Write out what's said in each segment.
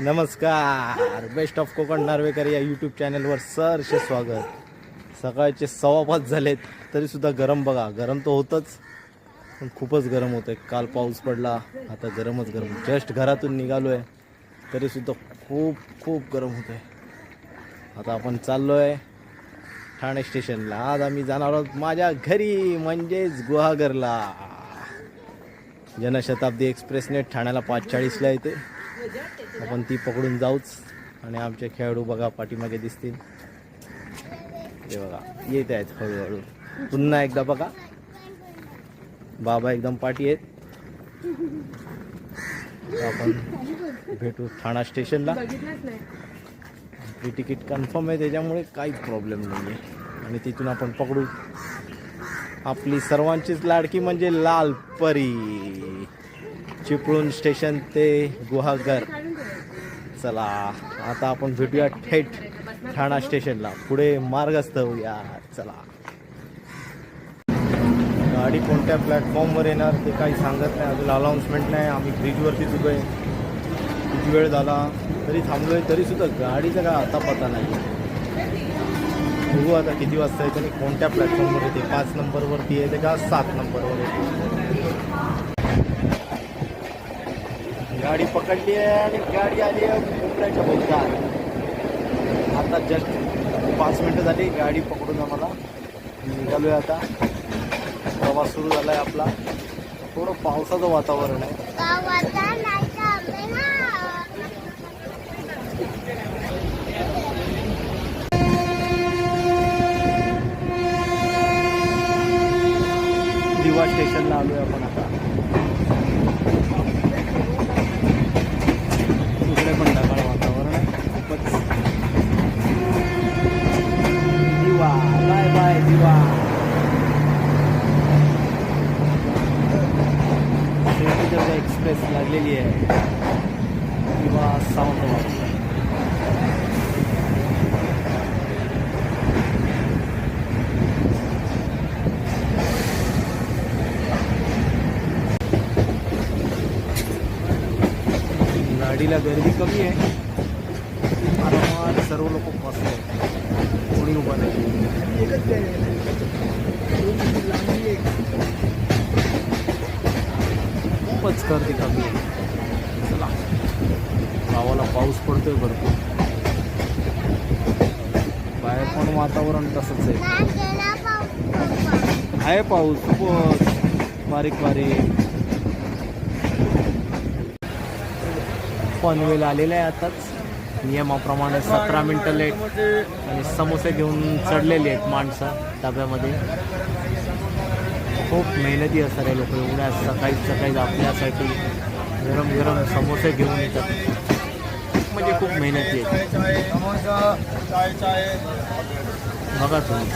नमस्कार. Best of Konkan Narvekar या YouTube चॅनलवर सरसे स्वागत. सकाळचे सव्वा पाच झालेत तरीसुद्धा गरम बघा. गरम तर होतच पण खूपच गरम होतं आहे काल पाऊस पडला आता गरमच गरम. जस्ट घरातून निघालो आहे तरीसुद्धा खूप खूप गरम होतं आहे आता आपण चाललो आहे ठाणे स्टेशनला. आज आम्ही जाणार आहोत माझ्या घरी म्हणजेच गुहागरला. जनशताब्दी एक्सप्रेसने ठाण्याला पाच चाळीसला येते. आपण ती पकडून जाऊच आणि आमचे खेळाडू बघा पाठीमागे दिसतील. ते बघा येत आहेत हळूहळू. पुन्हा एकदा बघा. बाबा एकदम पाठी आहेत. आपण भेटू ठाणा स्टेशनला. आपली तिकीट कन्फर्म आहे त्याच्यामुळे काहीच प्रॉब्लेम नाही आहे आणि तिथून आपण पकडू. आपली सर्वांचीच लाडकी म्हणजे लाल परी. चिपळूण स्टेशन ते गुहागर. चला आता आपण भेटूया थेट ठाणा स्टेशनला. पुढे मार्गस्थ होऊया. चला. गाडी कोणत्या प्लॅटफॉर्मवर येणार ते काही सांगत नाही. अजून अनाऊन्समेंट नाही. आम्ही ब्रिजवरतीच उभे आहे. किती वेळ झाला? तरी थांबलोय तरी सुद्धा गाडीचा काय आता पता नाही. बघू आता किती वाजता येते आणि कोणत्या प्लॅटफॉर्मवर येते. पाच नंबरवरती येते का सात नंबरवर येते? गाडी पकडली आहे आणि गाडी आली आहे मुंबईच्या बोलतात आता जस्ट पाच मिनटं झाली गाडी पकडून आम्हाला निघालो आहे आता. प्रवास सुरू झाला आहे आपला. थोडं पावसाचं वातावरण आहे. दिवा स्टेशनला आलोय आपण आता इकडे पण ढगाळ वातावरण आहे खूपच Diva bye bye Diva central express लागलेली आहे दिवा सावंतवाडी गाडीला गर्दी कमी आहे आरामात सर्व लोक बसले कोणी उभा नाही खूपच गर्दी कमी आहे चला गावाला पाऊस पडतोय भरपूर बाहेर पण वातावरण तसंच आहे आहे पाऊस खूपच बारीक बारीक पनवेल आलेलं आहे आताच. नियमाप्रमाणे सतरा मिनटं लेट आणि समोसे घेऊन चढलेले आहेत माणसं डब्यामध्ये. खूप मेहनती असणारे लोक एवढ्या सकाळी सकाळी आपल्यासाठी गरम गरम समोसे घेऊन येतात. म्हणजे खूप मेहनती आहेत. बघा तुम्ही.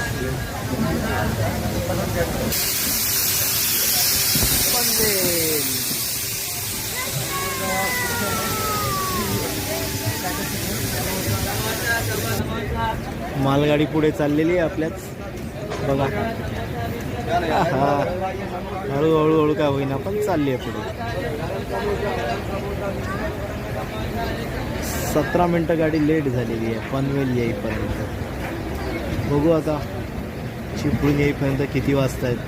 पनवेल मालगाडी पुढे चाललेली आहे आपल्याच. बघा. हा. हळूहळू हळू काय होईना पण चालली आहे पुढे. सतरा मिनटं गाडी लेट झालेली आहे पनवेल येईपर्यंत. बघू आता चिपळून येईपर्यंत किती वाजता आहेत.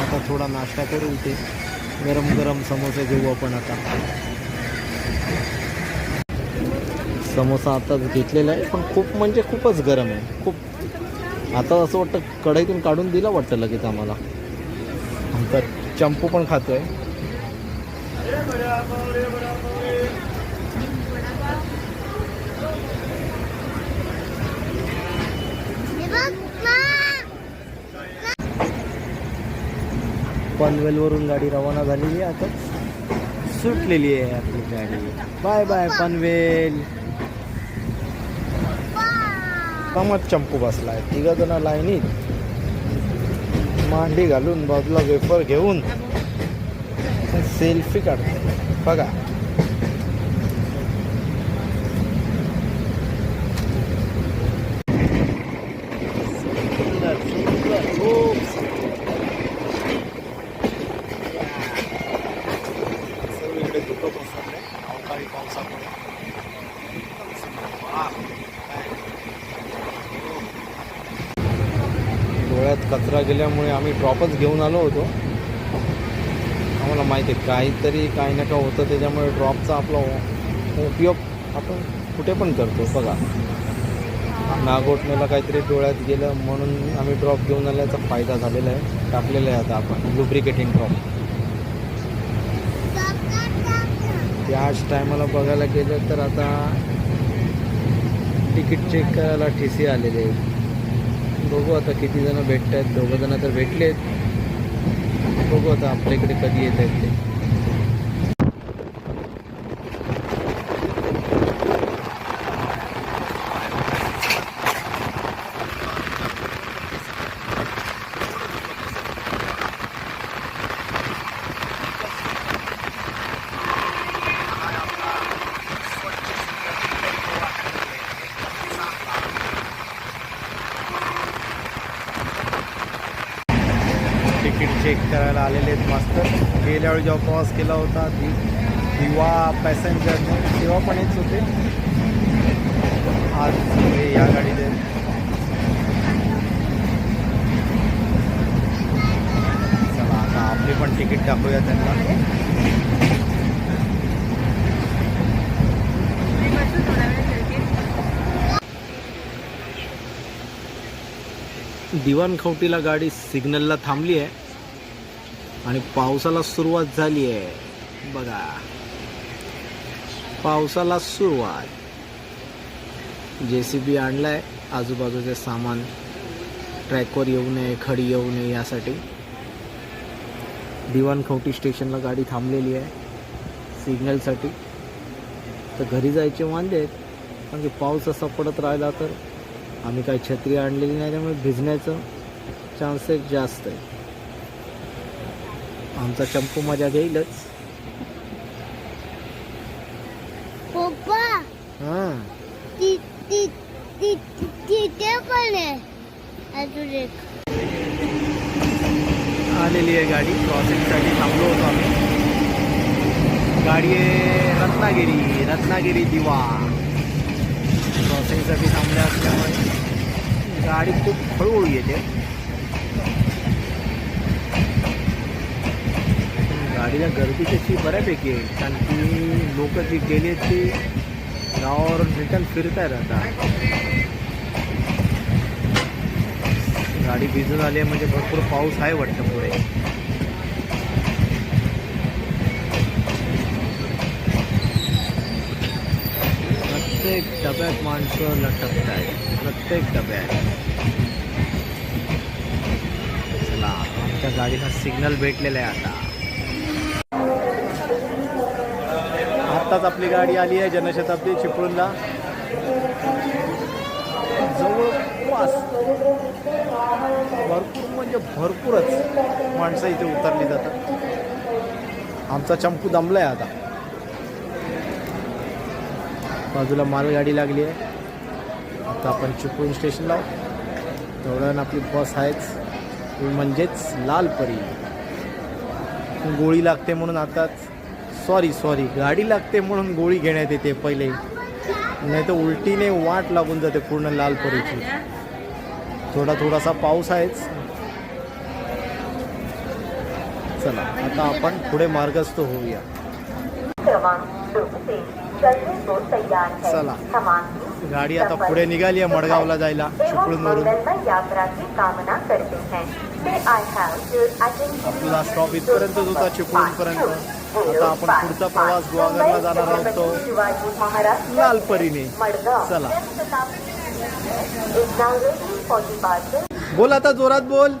आता थोडा नाश्ता करू इथे. गरम गरम समोसे घेऊ आपण आता. समोसा आताच घेतलेला आहे पण खूप म्हणजे खूपच गरम आहे. खूप आता असं वाटतं कढईतून काढून दिला वाटतं लगेच आम्हाला. आमचा चंपू पण खातो आहे पनवेलवरून गाडी रवाना झालेली आहे आता. सुटलेली आहे आपली गाडी. Bye bye Panvel. कमत चंपू बसलाय तिघ जण लाईनीत. मांडी घालून बाजूला वेफर घेऊन. सेल्फी काढतो. बघा. सगळ्यात कचरा गेल्यामुळे आम्ही ड्रॉपच घेऊन आलो होतो. आम्हाला माहिती आहे काहीतरी काही ना काय होतं त्याच्यामुळे ड्रॉपचा आपला उपयोग आपण कुठे पण करतो. बघा नागोटनेला काहीतरी डोळ्यात गेलं म्हणून आम्ही ड्रॉप घेऊन आल्याचा फायदा झालेला आहे. टाकलेला आहे आता आपण लुब्रिकेटिंग ड्रॉप त्याच टायमाला बघायला गेलं तर आता तिकीट चेक करायला टी सी आलेले आहे बघू आता किती जण भेटत आहेत दोघं जण तर भेटलेत. बघू आता आपल्या इकडे कधी येत आहेत ते. तिकीट चेक करायला आलेले आहेत मस्त. गेल्या वेळी जेव्हा प्रवास केला होता ती दिवा पॅसेंजरने तेव्हा पण येत होते. आज हे या गाडीत चला आता आपली पण तिकीट टाकूया त्यांना. दिवाणखवटीला गाडी सिग्नलला थांबली आहे. आणि पावसाला सुरुवात झाली आहे. बघा. पावसाला सुरुवात. जे सी बी आणलाय. आजूबाजूचे सामान ट्रॅकवर येऊ नये खडी येऊ नये यासाठी. दिवाणखवटी स्टेशनला गाडी थांबलेली आहे. सिग्नलसाठी. तर घरी जायचे वांदे आहेत. कारण की पाऊस असा पडत राहिला तर आम्ही काही छत्री आणलेली नाही त्यामुळे भिजण्याचं चान्सेस जास्त आहे आमचा चंपू मजा घेईलच. हां. आलेली आहे गाडी. क्रॉसिंगसाठी थांबलो होतो आम्ही. गाडी आहे रत्नागिरी रत्नागिरी दिवा. क्रॉसिंगसाठी थांबल्या असल्यामुळे गाडी खूप हळूहळू येते. गाडीला गर्दी त्याची बऱ्यापैकी आहे कारण की लोक जी गेले ते गावावर रिटर्न फिरतायत आता. गाडी भिजून आली आहे म्हणजे भरपूर पाऊस आहे वाटतं पुढे. प्रत्येक डब्यात माणसं लटकत आहेत प्रत्येक डब्यात. चला आमच्या गाडीला सिग्नल भेटलेला आहे आता. आत्ताच आपली गाडी आली आहे जनशताब्दी चिपळूणला. जवळपास भरपूर म्हणजे भरपूरच माणसं इथे उतरली जातात. आमचा चंपू आहे आता. बाजूला मालगाडी लागली आहे. आता आपण चिपळूण स्टेशनला तेवढ्यानं आपली बस आहेच. म्हणजेच म्हणजेच लालपरी. गोळी लागते म्हणून आताच. सॉरी सॉरी गाडी लागते म्हणून गोळी घेण्यात येते पहिले. नाही तर उलटीने वाट लागून जाते पूर्ण लालपरीची थोडा थोडासा पाऊस आहेच चला आता आपण पुढे मार्गस्थ होऊया. चला. गाडी आता पुढे निघाली आहे मडगावला जायला चिपळूणवरून आपला स्टॉप इथपर्यंतच होता चिपळूणपर्यंत. आता आपण पुढचा प्रवास गुहागरला जाणार आहोत लालपरीने. चला. बोल आता जोरात बोल.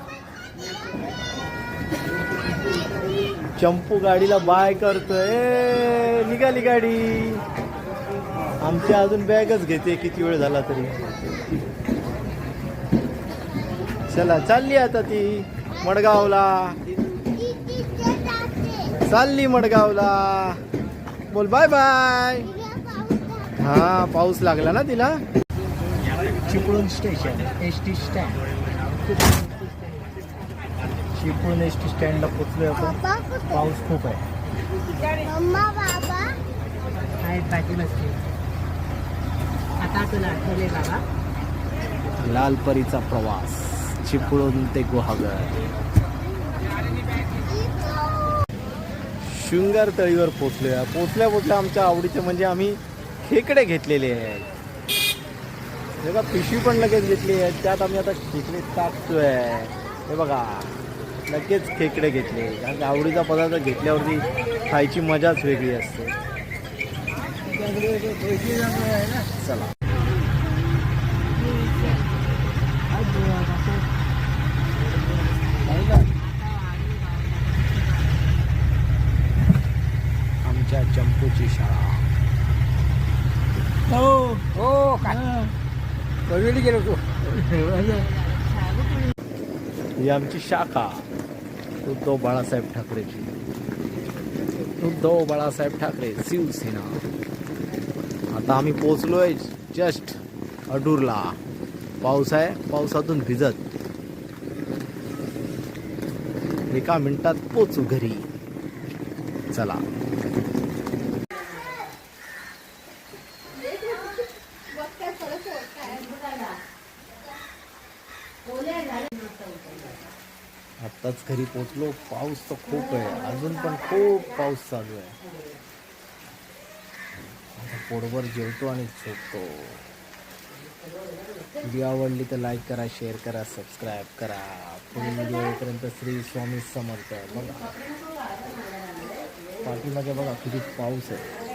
चंपू गाडीला बाय करतोय. निघाली गाडी. आमची अजून बॅगच घेते किती वेळ झाला तरी. चला चालली आता ती मडगावला. चालली मडगावला. बोल बाय बाय हा पाऊस लागला ना तिला? Chiplun station S T stand. Chiplun S T स्टँडला पोचलोय आपण. पाऊस खूप आहे. बाबा? आता तुला आठवले बाबा. लालपरीचा प्रवास चिपळून ते गुहागर. शृंगार तळीवर पोचलोया. पोचल्या पोचल्या आमच्या आवडीचे म्हणजे आम्ही खेकडे घेतलेले आहेत. हे बघा पिशवी पण लगेच घेतली आहे. त्यात आम्ही आता खेकडे टाकतोय. हे बघा लगेच खेकडे घेतले. कारण आवडीचा पदार्थ घेतल्यावरती खायची मजाच वेगळी असते. चला आमच्या चंपूची शाळा हो कळवेली गेलो तू ही आमची शाखा उद्धव बाळासाहेब ठाकरेची उद्धव बाळासाहेब ठाकरे शिवसेना. आता आम्ही पोचलोय जस्ट अडूरला. पाऊस आहे पावसातून भिजत. एका मिनिटात पोचू घरी. चला. आत्ताच घरी पोचलो पाऊस तर खूप आहे. अजून पण खूप पाऊस चालू आहे. आता पोटभर जेवतो आणि झोपतो. व्हिडिओ आवडली तर लाईक करा शेअर करा सबस्क्राईब करा. पुढील व्हिडिओ येईपर्यंत श्री स्वामी समर्थ. बघा. पाठीमागे बघा किती पाऊस आहे.